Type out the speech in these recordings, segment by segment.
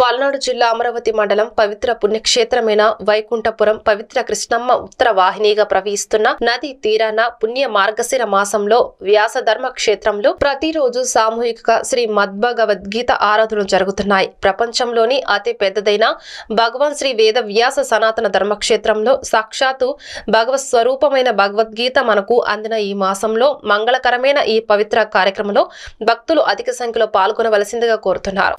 పల్నాడు జిల్లా అమరావతి మండలం పవిత్ర పుణ్యక్షేత్రమైన వైకుంఠపురం పవిత్ర కృష్ణమ్మ ఉత్తర వాహినిగా ప్రవహిస్తున్న నది తీరాన పుణ్య మార్గశిర మాసంలో వ్యాసధర్మ క్షేత్రంలో ప్రతిరోజు సామూహిక శ్రీ మద్భగవద్గీత ఆరాధనలు జరుగుతున్నాయి. ప్రపంచంలోని అతి పెద్దదైన భగవాన్ శ్రీ వేద వ్యాస సనాతన ధర్మక్షేత్రంలో సాక్షాత్తు భగవత్ స్వరూపమైన భగవద్గీత మనకు అందిన ఈ మాసంలో మంగళకరమైన ఈ పవిత్ర కార్యక్రమంలో భక్తులు అధిక సంఖ్యలో పాల్గొనవలసిందిగా కోరుతున్నారు.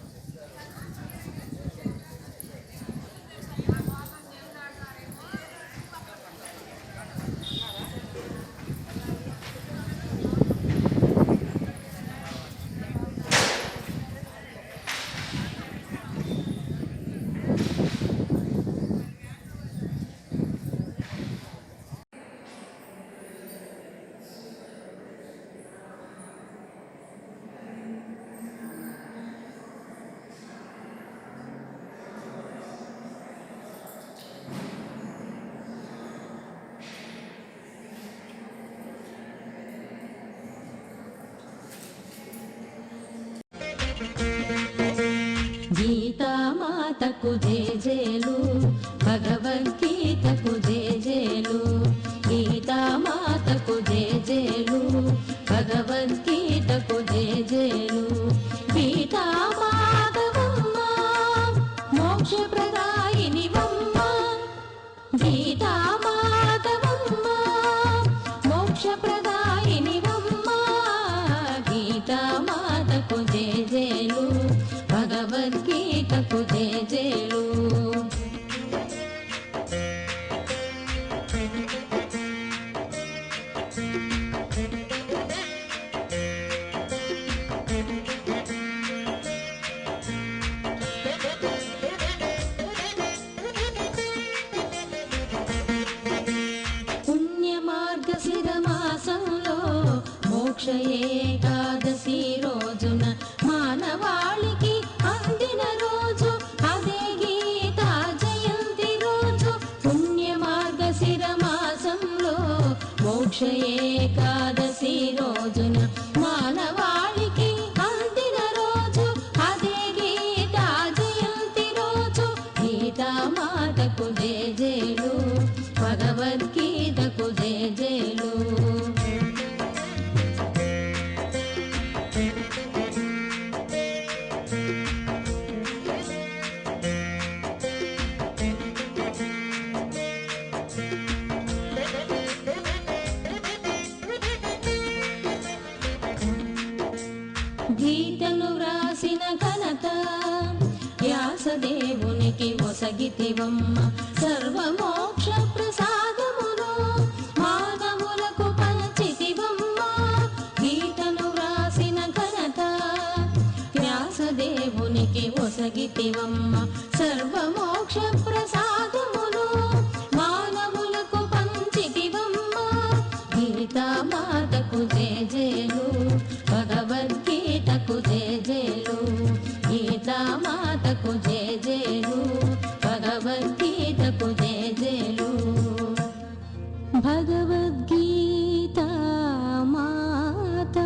గీతామాతకు జేజేలు భగవన్ మోక్ష ఏకాదశి రోజున మానవాళికి అందిన రోజు. అదే గీతా జయంతి రోజు. పుణ్య మార్గశిర మాసంలో మోక్ష ఏకాదశి రోజున మానవాళికి అందిన రోజు. అదే గీతా జయంతి రోజు. గీతా మాతకు జయలు. భగవద్గీతకు జయ జయలు. చేసిన ఘనత. వ్యాసదేవునికి ఒసగితివమ్మ సర్వమోక్ష ప్రసాదమును మానవులకు పంచితివమ్మ గీతను వ్రాసిన ఘనత. వ్యాసదేవునికి ఒసగితివమ్మ సర్వమోక్ష ప్రసాదమును మానవులకు పంచితివమ్మ గీతామాతకు జయ జయలు భగవద్గీతకు జయ జయ భగవద్గీత మాత.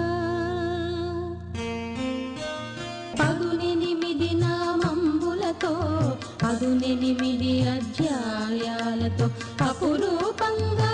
పదునెనిమిది నామంబులతో పదునెనిమిది అధ్యాయాలతో అపురూపంగా